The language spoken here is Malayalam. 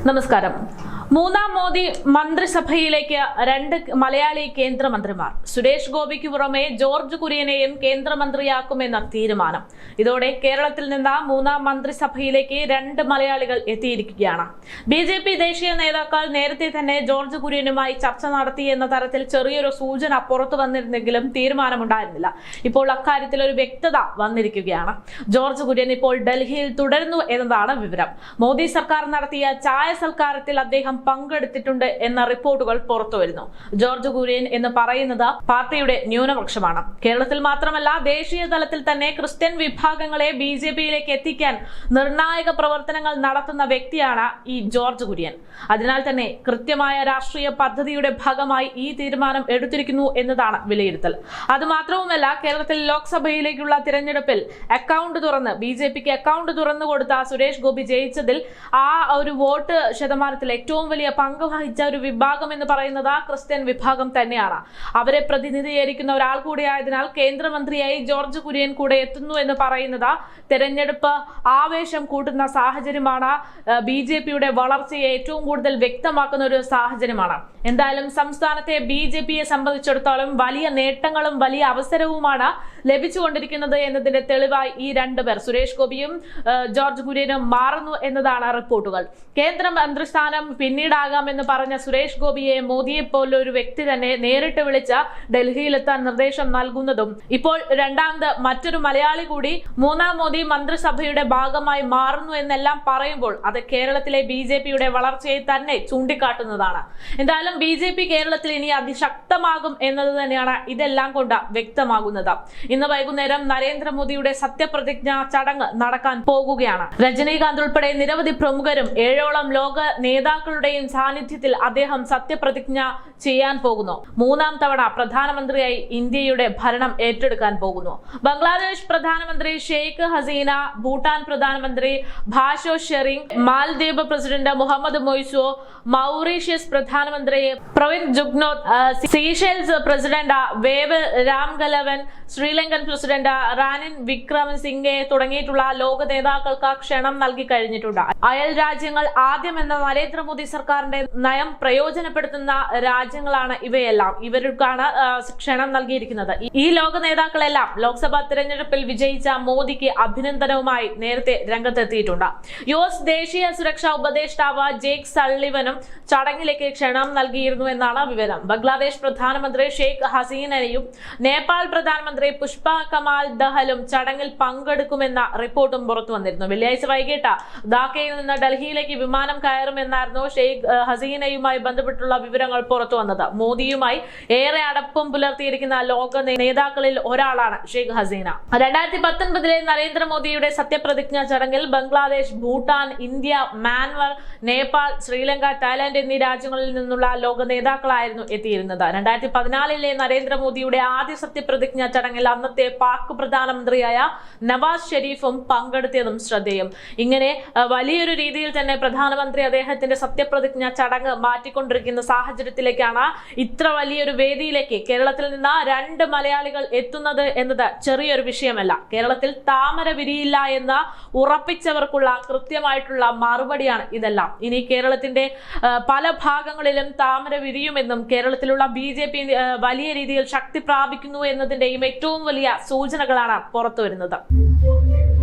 നമസ്കാരം മൂന്നാം മോദി മന്ത്രിസഭയിലേക്ക് രണ്ട് മലയാളി കേന്ദ്രമന്ത്രിമാർ. സുരേഷ് ഗോപിക്ക് പുറമെ ജോർജ് കുര്യനെയും കേന്ദ്രമന്ത്രിയാക്കുമെന്ന തീരുമാനം. ഇതോടെ കേരളത്തിൽ നിന്ന് മൂന്നാം മന്ത്രിസഭയിലേക്ക് രണ്ട് മലയാളികൾ എത്തിയിരിക്കുകയാണ്. ബി ദേശീയ നേതാക്കൾ നേരത്തെ തന്നെ ജോർജ് കുര്യനുമായി ചർച്ച നടത്തി എന്ന തരത്തിൽ ചെറിയൊരു സൂചന പുറത്തു വന്നിരുന്നെങ്കിലും തീരുമാനമുണ്ടായിരുന്നില്ല. ഇപ്പോൾ അക്കാര്യത്തിൽ ഒരു വ്യക്തത വന്നിരിക്കുകയാണ്. ജോർജ് കുര്യൻ ഇപ്പോൾ ഡൽഹിയിൽ തുടരുന്നു എന്നതാണ് വിവരം. മോദി സർക്കാർ നടത്തിയ ചായ സൽക്കാരത്തിൽ അദ്ദേഹം പങ്കെടുത്തിട്ടുണ്ട് എന്ന റിപ്പോർട്ടുകൾ പുറത്തുവരുന്നു ജോർജ് കുര്യൻ എന്ന് പറയുന്നത് പാർട്ടിയുടെ ന്യൂനപക്ഷമാണ്. കേരളത്തിൽ മാത്രമല്ല ദേശീയ തലത്തിൽ തന്നെ ക്രിസ്ത്യൻ വിഭാഗങ്ങളെ ബി ജെ പിയിലേക്ക് എത്തിക്കാൻ നിർണായക പ്രവർത്തനങ്ങൾ നടത്തുന്ന വ്യക്തിയാണ് ഈ ജോർജ് കുര്യൻ. അതിനാൽ തന്നെ കൃത്യമായ രാഷ്ട്രീയ പദ്ധതിയുടെ ഭാഗമായി ഈ തീരുമാനം എടുത്തിരിക്കുന്നു എന്നതാണ് വിലയിരുത്തൽ. അതുമാത്രവുമല്ല കേരളത്തിൽ ലോക്സഭയിലേക്കുള്ള തിരഞ്ഞെടുപ്പിൽ അക്കൗണ്ട് തുറന്ന് ബി ജെ പിക്ക് അക്കൗണ്ട് തുറന്നു കൊടുത്ത സുരേഷ് ഗോപി ജയിച്ചതിൽ ആ ഒരു വോട്ട് ശതമാനത്തിൽ ഏറ്റവും വലിയ പങ്ക് വഹിച്ച ഒരു വിഭാഗം എന്ന് പറയുന്നത് ക്രിസ്ത്യൻ വിഭാഗം തന്നെയാണ്. അവരെ പ്രതിനിധീകരിക്കുന്ന ഒരാൾ കൂടിയായതിനാൽ കേന്ദ്രമന്ത്രിയായി ജോർജ് കുര്യൻ കൂടെ എത്തുന്നു എന്ന് പറയുന്നത് തെരഞ്ഞെടുപ്പ് ആവേശം കൂട്ടുന്ന സാഹചര്യമാണ്. ബി ജെ പിയുടെ വളർച്ചയെ ഏറ്റവും കൂടുതൽ വ്യക്തമാക്കുന്ന ഒരു സാഹചര്യമാണ്. എന്തായാലും സംസ്ഥാനത്തെ ബി ജെ പിയെ സംബന്ധിച്ചിടത്തോളം വലിയ നേട്ടങ്ങളും വലിയ അവസരവുമാണ് ലഭിച്ചുകൊണ്ടിരിക്കുന്നത് എന്നതിന്റെ തെളിവായി ഈ രണ്ടുപേർ സുരേഷ് ഗോപിയും ജോർജ് കുര്യനും മാറുന്നു എന്നതാണ് റിപ്പോർട്ടുകൾ. കേന്ദ്ര മന്ത്രിസ്ഥാനം പിന്നീടാകാമെന്ന് പറഞ്ഞ സുരേഷ് ഗോപിയെ മോദിയെ പോലെ ഒരു വ്യക്തി തന്നെ നേരിട്ട് വിളിച്ച ഡൽഹിയിലെത്താൻ നിർദ്ദേശം നൽകുന്നതും ഇപ്പോൾ രണ്ടാമത് മറ്റൊരു മലയാളി കൂടി മൂന്നാം മോദി മന്ത്രിസഭയുടെ ഭാഗമായി മാറുന്നു എന്നെല്ലാം പറയുമ്പോൾ അത് കേരളത്തിലെ ബി ജെ പിയുടെ വളർച്ചയെ തന്നെ ചൂണ്ടിക്കാട്ടുന്നതാണ്. എന്തായാലും ബി ജെ പി കേരളത്തിൽ ഇനി അതിശക്തമാകും എന്നത് തന്നെയാണ് ഇതെല്ലാം കൊണ്ട് വ്യക്തമാകുന്നത്. ഇന്ന് വൈകുന്നേരം നരേന്ദ്രമോദിയുടെ സത്യപ്രതിജ്ഞ ചടങ്ങ് നടക്കാൻ പോകുകയാണ്. രജനീകാന്ത് ഉൾപ്പെടെ നിരവധി പ്രമുഖരും ഏഴോളം ലോക നേതാക്കളുടെയും സാന്നിധ്യത്തിൽ അദ്ദേഹം സത്യപ്രതിജ്ഞ ചെയ്യാൻ പോകുന്നു. മൂന്നാം തവണ പ്രധാനമന്ത്രിയായി ഇന്ത്യയുടെ ഭരണം ഏറ്റെടുക്കാൻ പോകുന്നു. ബംഗ്ലാദേശ് പ്രധാനമന്ത്രി ഷെയ്ഖ് ഹസീന ഭൂട്ടാൻ പ്രധാനമന്ത്രി ഭാഷോ ഷെറിംഗ് മാൽദ്വീപ് പ്രസിഡന്റ് മുഹമ്മദ് മൊയ്സോ മൗറീഷ്യസ് പ്രധാനമന്ത്രി പ്രവിന്ദ് ജുഗ്നോത്ത് ആ, Seychelles president Wavel Ramkalawan Sri Lankan president Ranil Wickremesinghe തുടങ്ങിയിട്ടുള്ള ലോക നേതാക്കൾക്ക് ക്ഷണം നൽകി കഴിഞ്ഞിട്ടുണ്ട്. അയൽ രാജ്യങ്ങൾ ആദ്യം എന്ന നരേന്ദ്രമോദി സർക്കാരിന്റെ നയം പ്രയോജനപ്പെടുത്തുന്ന രാജ്യങ്ങളാണ് ഇവയെല്ലാം. ഇവർക്കാണ് ക്ഷണം നൽകിയിരിക്കുന്നത്. ഈ- ലോക നേതാക്കളെല്ലാം ലോക്സഭാ തിരഞ്ഞെടുപ്പിൽ വിജയിച്ച മോദിക്ക് അഭിനന്ദനവുമായി നേരത്തെ രംഗത്തെത്തിയിട്ടുണ്ട്. യുഎസ് ദേശീയ സുരക്ഷാ ഉപദേഷ്ടാവ് ജേക്ക് സള്ളിവനും ചടങ്ങിലേക്ക് ക്ഷണം നൽകിയിരുന്നു എന്നാണ് വിവരം. ബംഗ്ലാദേശ് പ്രധാനമന്ത്രി ഷെയ്ഖ് ഹസീനയും നേപ്പാൾ പ്രധാനമന്ത്രി പുഷ്പ കമാൽ ദഹലും ചടങ്ങിൽ പങ്കെടുക്കുമെന്ന റിപ്പോർട്ടും പുറത്തു വന്നിരുന്നു വെള്ളിയാഴ്ച വൈകിട്ട് ധാക്കയിൽ നിന്ന് ഡൽഹിയിലേക്ക് വിമാനം കയറുമെന്നായിരുന്നു ഷെയ്ഖ് ഹസീനയുമായി ബന്ധപ്പെട്ടുള്ള വിവരങ്ങൾ പുറത്തു വന്നത്. മോദിയുമായി ഏറെ അടുപ്പം പുലർത്തിയിരിക്കുന്ന ലോക നേതാക്കളിൽ ഒരാളാണ് ഷെയ്ഖ് ഹസീന. രണ്ടായിരത്തി പത്തൊൻപതിലെ നരേന്ദ്രമോദിയുടെ സത്യപ്രതിജ്ഞ ചടങ്ങിൽ Bangladesh Bhutan India Myanmar Nepal Sri Lanka Thailand എന്നീ രാജ്യങ്ങളിൽ നിന്നുള്ള ലോക നേതാക്കളായിരുന്നു എത്തിയിരുന്നത്. രണ്ടായിരത്തി പതിനാലിലെ നരേന്ദ്രമോദിയുടെ ആദ്യ സത്യപ്രതിജ്ഞ ചടങ്ങിൽ അന്നത്തെ പാക് പ്രധാനമന്ത്രിയായ നവാസ് ഷെരീഫും പങ്കെടുത്തതും ശ്രദ്ധേയം. ഇങ്ങനെ വലിയൊരു രീതിയിൽ തന്നെ പ്രധാനമന്ത്രി അദ്ദേഹത്തിന്റെ സത്യപ്രതിജ്ഞ ചടങ്ങ് മാറ്റിക്കൊണ്ടിരിക്കുന്ന സാഹചര്യത്തിലേക്കാണ് ഇത്ര വലിയൊരു വേദിയിലേക്ക് കേരളത്തിൽ നിന്ന് രണ്ട് മലയാളികൾ എത്തുന്നത് എന്നത് ചെറിയൊരു വിഷയമല്ല. കേരളത്തിൽ താമര വിരിയില്ല എന്ന് ഉറപ്പിച്ചവർക്കുള്ള കൃത്യമായിട്ടുള്ള മറുപടിയാണ് ഇതെല്ലാം. ഇനി കേരളത്തിന്റെ പല ഭാഗങ്ങളിലും താമര വിരിയുമെന്നും കേരളത്തിലുള്ള ബി വലിയ രീതിയിൽ ശക്തി പ്രാപിക്കുന്നു എന്നതിന്റെയും ഏറ്റവും വലിയ സൂചനകളാണ് പുറത്തു വരുന്നത്